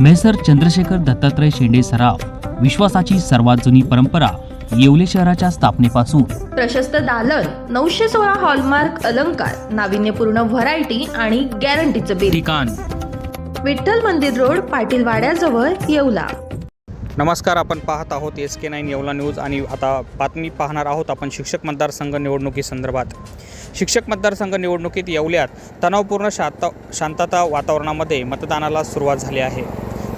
Measure Chandrashekhar Dattatray Shende सराफ विश्वासाची सर्वात जुनी परंपरा येवले शहराच्या स्थापनेपासून. प्रशस्त दालन नऊशे सोळा हॉलमार्क अलंकार नाविन्यपूर्ण व्हरायटी आणि गॅरंटीचं बिल. ठिकाण. विठ्ठल मंदिर रोड पाटील वाड्याजवळ येवला. नमस्कार आपण पाहत आहोत S K nine Yeola news आणि आता बातमी पाहणार आहोत आपण शिक्षक मतदारसंघ निवडणुकीसंदर्भात शिक्षक मतदारसंघ निवडणुकीत येवल्यात तणावपूर्ण शांत शांतता वातावरणामध्ये मतदानाला सुरुवात झाली आहे.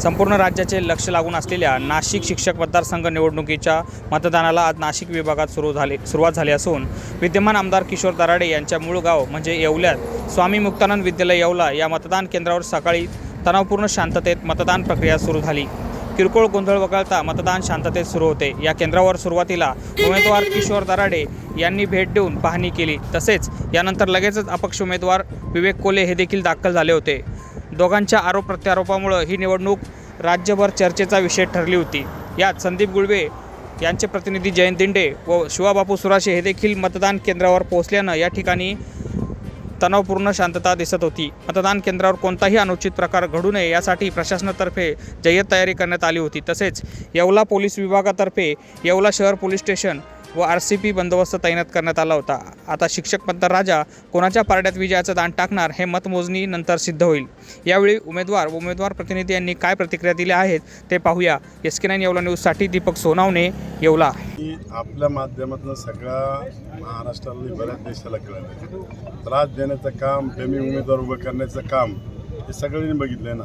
संपूर्ण राज्याचे लक्ष लागून असलेल्या नाशिक शिक्षक मतदारसंघ निवडणुकीच्या मतदानाला आज नाशिक विभागात सुरू झाले सुरुवात झाली असून विद्यमान आमदार किशोर दराडे यांच्या मूळ गाव म्हणजे येवल्यात. स्वामी मुक्तानंद विद्यालय येवला. या मतदान केंद्रावर सकाळी तणावपूर्ण शांततेत मतदान प्रक्रिया सुरू झाली. किरकोळ गोंधळ वगळता मतदान शांततेत सुरू होते. या केंद्रावर सुरुवातीला उमेदवार किशोर दराडे यांनी भेट देऊन पाहणी केली. तसेच यानंतर लगेचच अपक्ष उमेदवार विवेक कोले हे देखील दाखल झाले होते. दोघांच्या आरोप प्रत्यारोपामुळं ही निवडणूक राज्यभर चर्चेचा विषय ठरली होती. यात संदीप गुळवे यांचे प्रतिनिधी जयंत दिंडे व शिवाबापू सुराशे हे देखील मतदान केंद्रावर पोहोचल्यानं या ठिकाणी तणावपूर्ण शांतता दिसत होती. मतदान केंद्रावर कोणताही अनुचित प्रकार घडू नये यासाठी प्रशासनातर्फे जय्यत तयारी करण्यात आली होती. तसेच येवला पोलीस विभागातर्फे येवला शहर पोलीस स्टेशन व आर सी पी बंदोबस्त तैनात करण्यात आला होता. आता शिक्षक मतदार राजा कोणाच्या पारड्यात विजयाचं दान टाकणार हे मतमोजणी नंतर सिद्ध होईल. यावेळी उमेदवार व उमेदवार प्रतिनिधी यांनी काय प्रतिक्रिया दिल्या आहेत ते पाहूया. एस के नाईन येवला न्यूजसाठी दीपक सोनावणे येवला. आपल्या माध्यमातून सगळ्या महाराष्ट्राला बऱ्याच देशाला कळलं. त्रास देण्याचं काम प्रेमी उमेदवार उभं करण्याचं काम हे सगळ्यांनी बघितलं ना.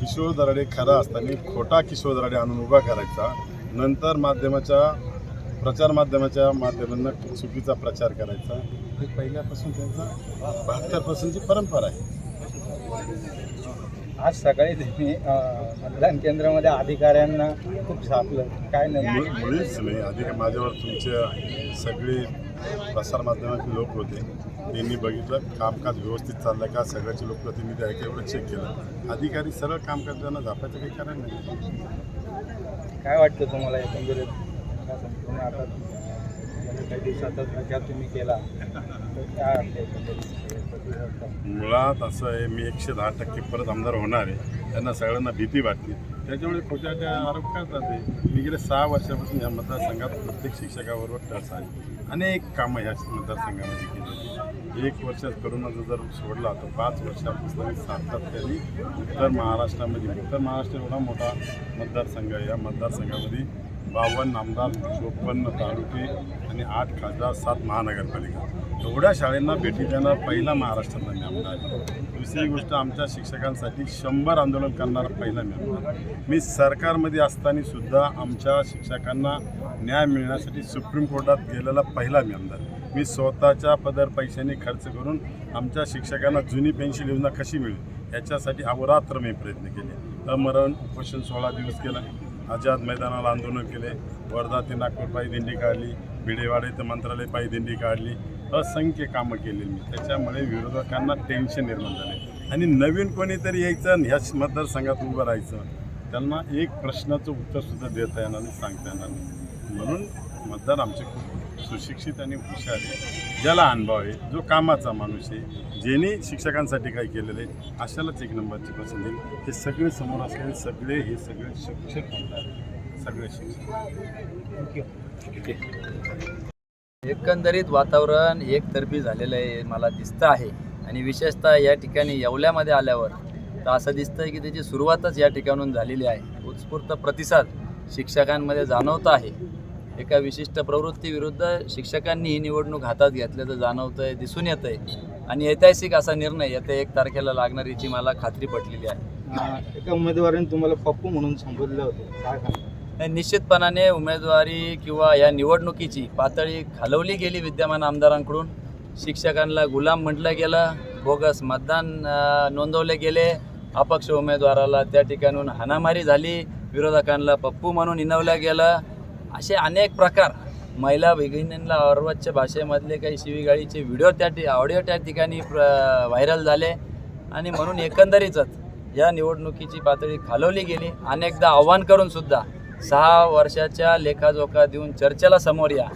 किशोर दराडे खरा असताना खोटा किशोर दराडे आणून उभा करायचा. नंतर माध्यमाच्या प्रचार माध्यमाच्या माध्यमांना चुकीचा प्रचार करायचा. हे पहिल्यापासून त्यांचा बहात्तरपासूनची परंपरा आहे. आज सकाळी अ, मतदान केंद्रामध्ये अधिकाऱ्यांना खूप छापलं काय नाही. मु- मुळीच नाही. आधी का माझ्यावर तुमचे सगळे प्रसारमाध्यमाचे लोक होते. त्यांनी बघितलं कामकाज व्यवस्थित चाललं का? सगळ्याचे लोकप्रतिनिधी आहे का? एवढं चेक केलं. अधिकारी सरळ काम करताना झापायचं काही कारण नाही. काय वाटतं तुम्हाला एकंदरीत? का संपूर्ण आता काही दिवसातच प्रचार तुम्ही केला. तर काय मुळात असं आहे मी एकशे दहा टक्के परत आमदार होणार आहे. त्यांना सगळ्यांना भीती वाटते. त्याच्यामुळे खोट्याच्या आरोप करतात ते मी गेले सहा वर्षापासून या मतदारसंघात प्रत्येक शिक्षकाबरोबर टच आहे. अनेक कामं ह्या मतदारसंघामध्ये केली एक वर्ष करोनाचा जर सोडला तर पाच वर्षापासून सातत्याने उत्तर महाराष्ट्रामध्ये. उत्तर महाराष्ट्र एवढा मोठा मतदारसंघ आहे. या मतदारसंघामध्ये बावन्न आमदार चोपन्न तालुके आणि आठ खासदार सात महानगरपालिका. एवढ्या शाळेंना भेटी देणार पहिला महाराष्ट्रातला मी आमदार. आहे. दुसरी गोष्ट आमच्या शिक्षकांसाठी शंभर आंदोलन करणारा पहिला मी आमदार. मी सरकारमध्ये असताना सुद्धा आमच्या शिक्षकांना न्याय मिळण्यासाठी सुप्रीम कोर्टात गेलेला पहिला मी आमदार. मी स्वतःच्या पदर पैशांनी खर्च करून आमच्या शिक्षकांना जुनी पेन्शन योजना कशी मिळेल याच्यासाठी अहोरात्र मी प्रयत्न केले. अमरण उपोषण सोळा दिवस केला. आझाद मैदानाला आंदोलन केले. वर्धा ते नागपूर पायी दिंडी काढली. भिडेवाडे ते मंत्रालय पायी दिंडी काढली. असंख्य कामं केलेली मी. त्याच्यामुळे विरोधकांना टेन्शन निर्माण झाले. आणि नवीन कोणीतरी यायचं आणि ह्याच मतदारसंघात उभं राहायचं त्यांना एक प्रश्नाचं उत्तरसुद्धा देता येणार नाही सांगता येणार नाही. म्हणून मतदार आमचे खूप सुशिक्षित आणि हुशार आहे. ज्याला अनुभव आहे जो कामाचा माणूस आहे ज्यांनी शिक्षकांसाठी काय केलेलं आहे अशालाच एक नंबरची पसंत येईल हे सगळे समोर असलेले सगळे हे सगळे शिक्षक म्हणतात. सगळे शिक्षक. एकंदरीत वातावरण एकतर्फी झालेलं आहे मला दिसतं आहे. आणि विशेषतः या ठिकाणी येवल्यामध्ये आल्यावर तर असं दिसतं की त्याची सुरुवातच या ठिकाणून झालेली आहे. उत्स्फूर्त प्रतिसाद शिक्षकांमध्ये जाणवत आहे. एका विशिष्ट प्रवृत्तीविरुद्ध शिक्षकांनी ही निवडणूक हातात घेतल्याचं जाणवतं आहे दिसून येतं आहे आणि ऐतिहासिक असा निर्णय येत्या एक तारखेला लागणार याची मला खात्री पटलेली आहे. एका उमेदवाराने तुम्हाला पप्पू म्हणून संबोधलं होतं. काय निश्चितपणाने उमेदवारी किंवा या निवडणुकीची पातळी खालवली गेली विद्यमान आमदारांकडून. शिक्षकांना गुलाम म्हटलं गेलं बोगस मतदान नोंदवले गेले. अपक्ष उमेदवाराला त्या ठिकाणून हाणामारी झाली. विरोधकांना पप्पू म्हणून इनवलं गेलं. असे अनेक प्रकार. महिला भगिनींना अर्वच्च भाषेमधले काही शिवीगाळीचे व्हिडिओ त्या ठि ऑडिओ त्या ठिकाणी प्र व्हायरल झाले. आणि म्हणून एकंदरीतच या निवडणुकीची पातळी खालवली गेली. अनेकदा आव्हान करूनसुद्धा सहा वर्षाच्या लेखाजोखा देऊन चर्चेला समोर या.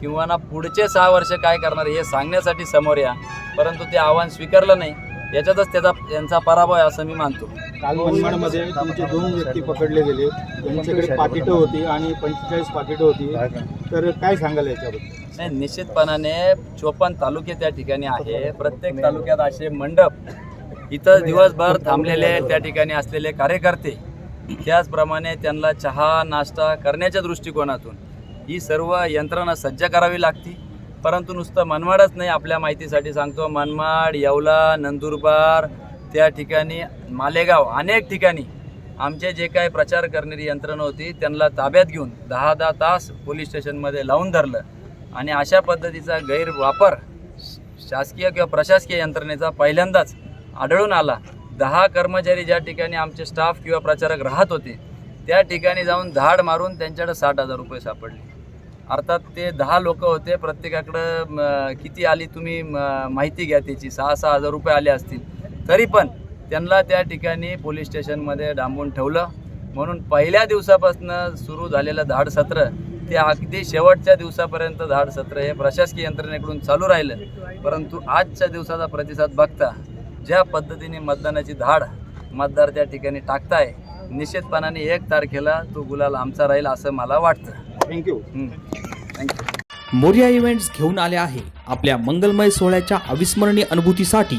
किंवा ना पुढचे सहा वर्ष काय करणार हे सांगण्यासाठी समोर या. परंतु ते आव्हान स्वीकारलं नाही. याच्यातच त्याचा यांचा पराभव आहे असं मी मानतो. काल मनमाडमध्ये तुमचे दोन व्यक्ती पकडले गेले. त्यांच्याकडे पाकिटं होती आणि पंचेचाळीस पाकिटं होती. तर काय सांगाल याच्याबद्दल? नाही निश्चितपणाने चोपन्न तालुके त्या ठिकाणी आहे. प्रत्येक तालुक्यात असे मंडप इथं दिवसभर थांबलेले त्या ठिकाणी असलेले कार्यकर्ते. त्याचप्रमाणे त्यांना चहा नाश्ता करण्याच्या दृष्टिकोनातून ही सर्व यंत्रणा सज्ज करावी लागती. परंतु नुसतं मनमाडच नाही आपल्या माहितीसाठी सांगतो. मनमाड येवला नंदुरबार त्या ठिकाणी मालेगाव अनेक ठिकाणी आमचे जे काही प्रचार करणारी यंत्रणा होती त्यांना ताब्यात घेऊन दहा दहा तास पोलीस स्टेशनमध्ये लावून धरलं. आणि अशा पद्धतीचा गैरवापर शासकीय किंवा प्रशासकीय यंत्रणेचा पहिल्यांदाच आढळून आला. दहा कर्मचारी ज्या ठिकाणी आमचे स्टाफ किंवा प्रचारक राहत होते त्या ठिकाणी जाऊन धाड मारून त्यांच्याकडे साठ हजार रुपये सापडले. अर्थात ते दहा लोक होते प्रत्येकाकडं किती आली तुम्ही म, माहिती घ्या त्याची. सहा सहा हजार रुपये आले असतील. तरी पण त्यांना त्या ठिकाणी पोलीस स्टेशनमध्ये डांबून ठेवलं. म्हणून पहिल्या दिवसापासून सुरू झालेलं धाड सत्र ते अगदी शेवटच्या दिवसापर्यंत धाड सत्र हे प्रशासकीय यंत्रणेकडून चालू राहिलं. परंतु आजच्या दिवसाचा प्रतिसाद बघता ज्या पद्धतीने मतदानाची धाड मतदार त्या ठिकाणी टाकताय निश्चितपणाने एक तारखेला तो गुलाल आमचा राहील असं मला वाटतं. थँक्यू थँक्यू मोरिया इव्हेंट्स घेऊन आले आहे आपल्या मंगलमय सोहळ्याच्या अविस्मरणीय अनुभूतीसाठी